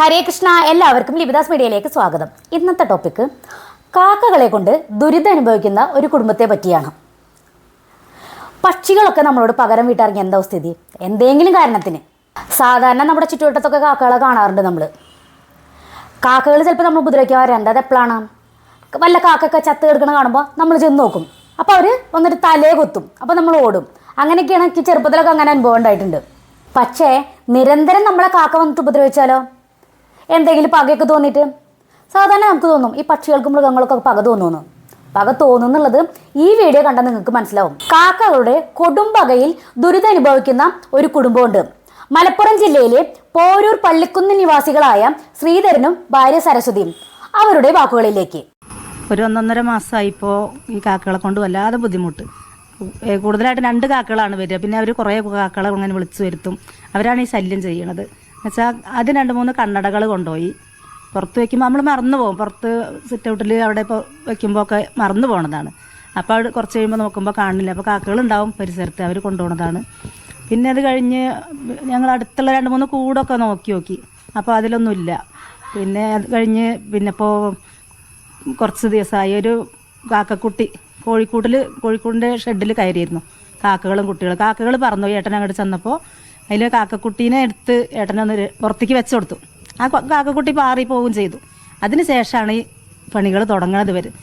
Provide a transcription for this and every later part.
ഹരേ കൃഷ്ണ എല്ലാവർക്കും ലിബിദാസ് മീഡിയയിലേക്ക് സ്വാഗതം. ഇന്നത്തെ ടോപ്പിക്ക് കാക്കകളെ കൊണ്ട് ദുരിതം അനുഭവിക്കുന്ന ഒരു കുടുംബത്തെ പറ്റിയാണ്. പക്ഷികളൊക്കെ നമ്മളോട് പകരം വീട്ടിറങ്ങിയ എന്താ സ്ഥിതി? എന്തെങ്കിലും കാരണത്തിന്. സാധാരണ നമ്മുടെ ചുറ്റുവട്ടത്തൊക്കെ കാക്കകളെ കാണാറുണ്ട് നമ്മൾ കാക്കകൾ ചിലപ്പോൾ നമ്മൾ ഉപദ്രവിക്കാറുണ്ട്. അത് എപ്പോഴാണ് വല്ല കാക്കൊക്കെ ചത്ത് കിടക്കണ കാണുമ്പോൾ നമ്മൾ ചെന്ന് നോക്കും. അപ്പോൾ അവർ വന്നിട്ട് തലേ കൊത്തും. അപ്പോൾ നമ്മൾ ഓടും. അങ്ങനെയൊക്കെയാണ് എനിക്ക് ചെറുപ്പത്തിലൊക്കെ അങ്ങനെ അനുഭവം ഉണ്ടായിട്ടുണ്ട്. പക്ഷേ നിരന്തരം നമ്മളെ കാക്ക വന്നിട്ട് ഉപദ്രവിച്ചാലോ? എന്തെങ്കിലും പകയൊക്കെ തോന്നിയിട്ട്? സാധാരണ നമുക്ക് തോന്നും ഈ പക്ഷികൾക്കും മൃഗങ്ങൾക്കൊക്കെ പക തോന്നുന്നു. പക തോന്നുന്നുള്ളത് ഈ വീഡിയോ കണ്ടാൽ നിങ്ങൾക്ക് മനസ്സിലാവും. കാക്കകളുടെ കൊടുംപകയിൽ ദുരിതം അനുഭവിക്കുന്ന ഒരു കുടുംബമുണ്ട്. മലപ്പുറം ജില്ലയിലെ പോരൂർ പള്ളിക്കുന്ന് നിവാസികളായ ശ്രീധരനും ഭാര്യ സരസ്വതിയും അവരുടെ വാക്കുകളിലേക്ക്. ഒരു ഒന്നൊന്നര മാസമായിപ്പോൾ ഈ കാക്കകളെ കൊണ്ട് വല്ലാതെ ബുദ്ധിമുട്ട്. കൂടുതലായിട്ട് രണ്ട് കാക്കകളാണ് വരിക. പിന്നെ അവർ കുറേ കാക്കകളെ അങ്ങനെ വിളിച്ചു വരുത്തും. അവരാണ് ഈ ശല്യം ചെയ്യണത്. എന്നുവെച്ചാൽ ആദ്യം രണ്ട് മൂന്ന് കണ്ണടകൾ കൊണ്ടുപോയി. പുറത്ത് വെക്കുമ്പോൾ നമ്മൾ മറന്നു പോകും. പുറത്ത് സിറ്റൗട്ടിൽ അവിടെ ഇപ്പോൾ വെക്കുമ്പോൾ ഒക്കെ മറന്നു പോണതാണ്. അപ്പോൾ അവിടെ കുറച്ച് കഴിയുമ്പോൾ നോക്കുമ്പോൾ കാണില്ല. അപ്പോൾ കാക്കകളുണ്ടാവും പരിസരത്ത് അവർ കൊണ്ടുപോണതാണ്. പിന്നെ അത് കഴിഞ്ഞ് ഞങ്ങൾ അടുത്തുള്ള രണ്ട് മൂന്ന് കൂടൊക്കെ നോക്കി നോക്കി. അപ്പോൾ അതിലൊന്നുമില്ല. പിന്നെ അത് കഴിഞ്ഞ് പിന്നെ ഇപ്പോൾ കുറച്ച് ദിവസമായി ഒരു കാക്കക്കുട്ടി കോഴിക്കൂട്ടിൽ കോഴിക്കൂടിന്റെ ഷെഡിൽ കയറിയിരുന്നു. കാക്കകളും കുട്ടികളും. കാക്കകൾ പറന്നു ഏട്ടൻ അങ്ങോട്ട് ചെന്നപ്പോൾ അതിൽ കാക്കക്കുട്ടീനെ എടുത്ത് ഏട്ടനൊന്ന് പുറത്തേക്ക് വെച്ചു കൊടുത്തു. ആ കാക്കക്കുട്ടി പാറി പോവുകയും ചെയ്തു. അതിന് ശേഷമാണ് ഈ പണികൾ തുടങ്ങണത് വരും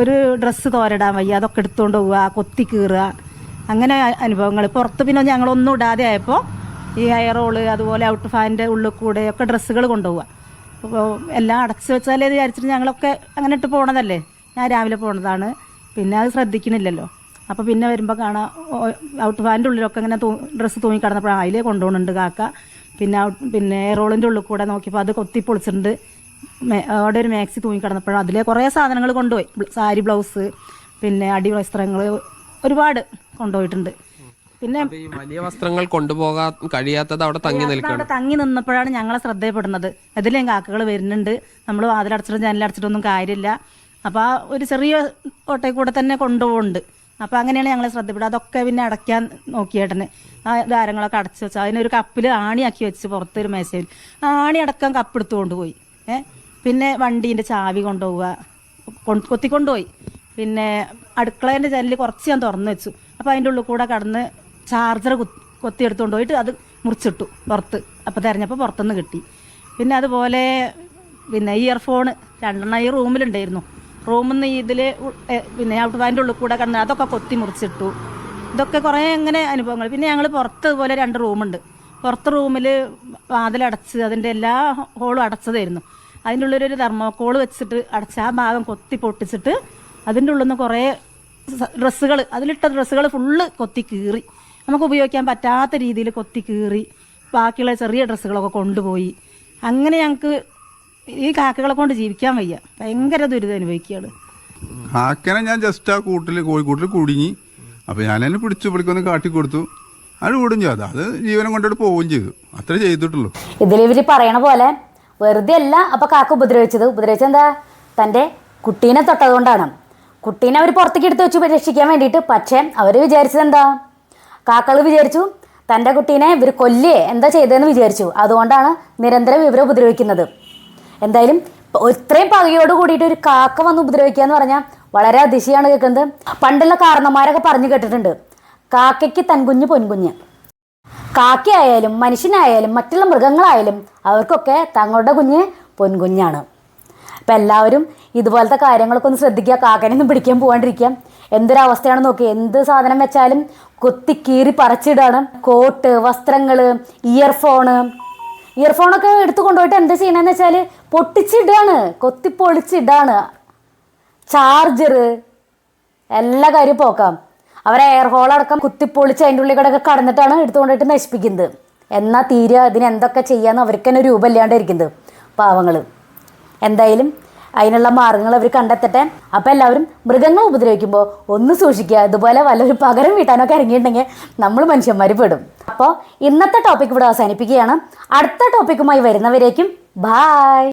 ഒരു ഡ്രസ്സ് തോരടാൻ വയ്യ അതൊക്കെ എടുത്തുകൊണ്ട് പോവുക കൊത്തി കീറുക അങ്ങനെ അനുഭവങ്ങൾ പുറത്ത് പിന്നെ ഞങ്ങളൊന്നും ഇടാതെ ആയപ്പോൾ ഈ എയറോൾ അതുപോലെ ഔട്ട് ഫാനിന്റെ ഉള്ളിൽ കൂടെ ഒക്കെ ഡ്രസ്സുകൾ കൊണ്ടുപോവുക. അപ്പോൾ എല്ലാം അടച്ചു വെച്ചാലേ വിചാരിച്ചിട്ട് ഞങ്ങളൊക്കെ അങ്ങനെ ഇട്ട് പോണതല്ലേ? ഞാൻ രാവിലെ പോണതാണ്. പിന്നെ അത് ശ്രദ്ധിക്കണില്ലല്ലോ. അപ്പോൾ പിന്നെ വരുമ്പോൾ കാണാം ഔട്ട് ഫാനിന്റെ ഉള്ളിലൊക്കെ ഇങ്ങനെ തൂ ഡ്രസ്സ് തൂങ്ങി കിടന്നപ്പോൾ അതിലേ കൊണ്ടുപോകുന്നുണ്ട് കാക്ക. പിന്നെ പിന്നെ റോളിന്റെ ഉള്ളിൽ കൂടെ നോക്കിയപ്പോൾ അത് കൊത്തി പൊളിച്ചിട്ടുണ്ട്. അവിടെ ഒരു മാക്സി തൂങ്ങി കിടന്നപ്പോഴും അതിലെ കുറേ സാധനങ്ങൾ കൊണ്ടുപോയി. സാരി ബ്ലൗസ് പിന്നെ അടി വസ്ത്രങ്ങൾ ഒരുപാട് കൊണ്ടുപോയിട്ടുണ്ട്. പിന്നെ വലിയ വസ്ത്രങ്ങൾ കൊണ്ടുപോകാൻ കഴിയാത്തത് അവിടെ തങ്ങി നിൽക്കണം തങ്ങി നിന്നപ്പോഴാണ് ഞങ്ങളെ ശ്രദ്ധയപ്പെടുന്നത്. ഇതിലേം കാക്കകൾ വരുന്നുണ്ട്. നമ്മൾ വാതിലടച്ചിട്ടും ജനലടച്ചിട്ടൊന്നും കാര്യമില്ല. അപ്പോൾ ആ ഒരു ചെറിയ ഓട്ടയിൽ കൂടെ തന്നെ കൊണ്ടുപോകുന്നുണ്ട്. അപ്പോൾ അങ്ങനെയാണ് ഞങ്ങളെ ശ്രദ്ധപ്പെടുക. അതൊക്കെ പിന്നെ അടയ്ക്കാൻ നോക്കിയേട്ടന് ആ ദാരങ്ങളൊക്കെ അടച്ചു വെച്ചു അതിനൊരു കപ്പിൽ ആണിയാക്കി വെച്ച് പുറത്തൊരു മേശയിൽ ആണി അടക്കം കപ്പ് പോയി ഏ? പിന്നെ വണ്ടീന്റെ ചാവി കൊണ്ടുപോവുക. കൊത്തിക്കൊണ്ടുപോയി. പിന്നെ അടുക്കളേന്റെ ജനലിൽ കുറച്ച് ഞാൻ തുറന്നു വെച്ചു. അപ്പോൾ അതിന്റെ ഉള്ളിൽ കൂടെ കടന്ന് ചാർജർ കൊത്തി എടുത്തുകൊണ്ട് പോയിട്ട് അത് മുറിച്ചിട്ടു പുറത്ത്. അപ്പോൾ തിരഞ്ഞപ്പോൾ പുറത്തുനിന്ന് കിട്ടി. പിന്നെ അതുപോലെ പിന്നെ ഇയർഫോൺ രണ്ടെണ്ണം ഈ റൂമിലുണ്ടായിരുന്നു റൂമിൽ നിന്ന് ഇതിൽ പിന്നെ വാന്റെ ഉള്ളിൽ കൂടെ കണ്ട അതൊക്കെ കൊത്തി മുറിച്ചിട്ടു. ഇതൊക്കെ കുറേ അങ്ങനെ അനുഭവങ്ങൾ. പിന്നെ ഞങ്ങൾ പുറത്ത് പോലെ രണ്ട് റൂമുണ്ട്. പുറത്ത് റൂമിൽ വാതിലടച്ച് അതിന്റെ എല്ലാ ഹോളും അടച്ചതായിരുന്നു. അതിന്റെ ഉള്ളിലൊരു തെർമോക്കോൾ വെച്ചിട്ട് അടച്ച ആ ഭാഗം കൊത്തി പൊട്ടിച്ചിട്ട് അതിന്റെ ഉള്ളിൽ നിന്ന് കുറേ ഡ്രസ്സുകൾ അതിലിട്ട ഡ്രസ്സുകൾ ഫുള്ള് കൊത്തി കീറി. നമുക്ക് ഉപയോഗിക്കാൻ പറ്റാത്ത രീതിയിൽ കൊത്തി കീറി ബാക്കിയുള്ള ചെറിയ ഡ്രസ്സുകളൊക്കെ കൊണ്ടുപോയി. അങ്ങനെ ഞങ്ങൾക്ക് ഈ കാക്കകളെ കൊണ്ട് ജീവിക്കാൻ വയ്യ. ഭയങ്കര ദുരിതം അനുഭവിക്കുകയാണ്. കാക്കനെ ഞാൻ ജസ്റ്റ് ആ കൂട്ടിൽ കോഴിക്കൂട്ടിൽ കുടുങ്ങി. അപ്പോൾ ഞാൻ എന്നെ പിടിച്ചു പിടിക്കൊന്ന് കാട്ടിക്കൊടുത്തു. അത് കൂടും ചെയ്തു അത് ജീവനം കൊണ്ടിട്ട് പോവുകയും ചെയ്തു. അത്ര ചെയ്തിട്ടുള്ളൂ. ഇതിൽ ഇവർ പറയണ പോലെ വെറുതെ അല്ല അപ്പൊ കാക്ക ഉപദ്രവിച്ചത്. ഉപദ്രവിച്ചത് എന്താ? തന്റെ കുട്ടീനെ തൊട്ടതുകൊണ്ടാണ്. കുട്ടീനെ അവർ പുറത്തേക്ക് എടുത്ത് വെച്ച് രക്ഷിക്കാൻ വേണ്ടിയിട്ട്. പക്ഷേ അവർ വിചാരിച്ചത് എന്താ? കാക്കൾ വിചാരിച്ചു തന്റെ കുട്ടീനെ ഇവർ കൊല്ലേ എന്താ ചെയ്തതെന്ന് വിചാരിച്ചു. അതുകൊണ്ടാണ് നിരന്തരം ഇവരെ ഉപദ്രവിക്കുന്നത്. എന്തായാലും ഇത്രയും പകയോട് കൂടിയിട്ട് ഒരു കാക്ക വന്ന് ഉപദ്രവിക്കുക എന്ന് പറഞ്ഞാൽ വളരെ അതിശയാണ് കേൾക്കുന്നത്. പണ്ടുള്ള കാരണന്മാരൊക്കെ പറഞ്ഞു കേട്ടിട്ടുണ്ട്. കാക്കയ്ക്ക് തൻകുഞ്ഞ് പൊൻകുഞ്ഞ്. കാക്കയായാലും മനുഷ്യനായാലും മറ്റുള്ള മൃഗങ്ങളായാലും അവർക്കൊക്കെ തങ്ങളുടെ കുഞ്ഞ് പൊൻകുഞ്ഞാണ്. അപ്പം എല്ലാവരും ഇതുപോലത്തെ കാര്യങ്ങളൊക്കെ ഒന്ന് ശ്രദ്ധിക്കുക. കാക്കനെയൊന്നും പിടിക്കാൻ പോകാണ്ടിരിക്കുക എന്തൊരവസ്ഥയാണ് നോക്കി എന്ത് സാധനം വെച്ചാലും കൊത്തി കീറി പറിച്ചിടാണ്. കോട്ട് വസ്ത്രങ്ങൾ ഇയർഫോണ്. ഇയർഫോണൊക്കെ എടുത്തു കൊണ്ടുപോയിട്ട് എന്താ ചെയ്യണമെന്ന് വെച്ചാൽ പൊട്ടിച്ചിടാണ് കൊത്തി പൊളിച്ചിടാണ് ചാർജർ എല്ലാ കാര്യവും പോക്കാം. അവരെ എയർ ഹോൾ അടക്കം കുത്തിപ്പൊളിച്ച് അതിന്റെ ഉള്ളിൽ കൂടെ ഒക്കെ കടന്നിട്ടാണ് എടുത്തുകൊണ്ടിട്ട് നശിപ്പിക്കുന്നത്. എന്നാൽ തീരെ അതിന് എന്തൊക്കെ ചെയ്യാന്ന് അവർക്ക് തന്നെ രൂപമില്ലാണ്ടിരിക്കുന്നത് പാവങ്ങൾ എന്തായാലും അതിനുള്ള മാർഗങ്ങൾ അവർ കണ്ടെത്തട്ടെ. അപ്പം എല്ലാവരും മൃഗങ്ങൾ ഉപദ്രവിക്കുമ്പോൾ ഒന്ന് സൂക്ഷിക്കുക. ഇതുപോലെ വല്ലൊരു പകരം വീട്ടാനൊക്കെ ഇറങ്ങിയിട്ടുണ്ടെങ്കിൽ നമ്മൾ മനുഷ്യന്മാർ പെടും. അപ്പോൾ ഇന്നത്തെ ടോപ്പിക് ഇവിടെ അവസാനിപ്പിക്കുകയാണ്. അടുത്ത ടോപ്പിക്കുമായി വരുന്നവരേക്കും ബായ്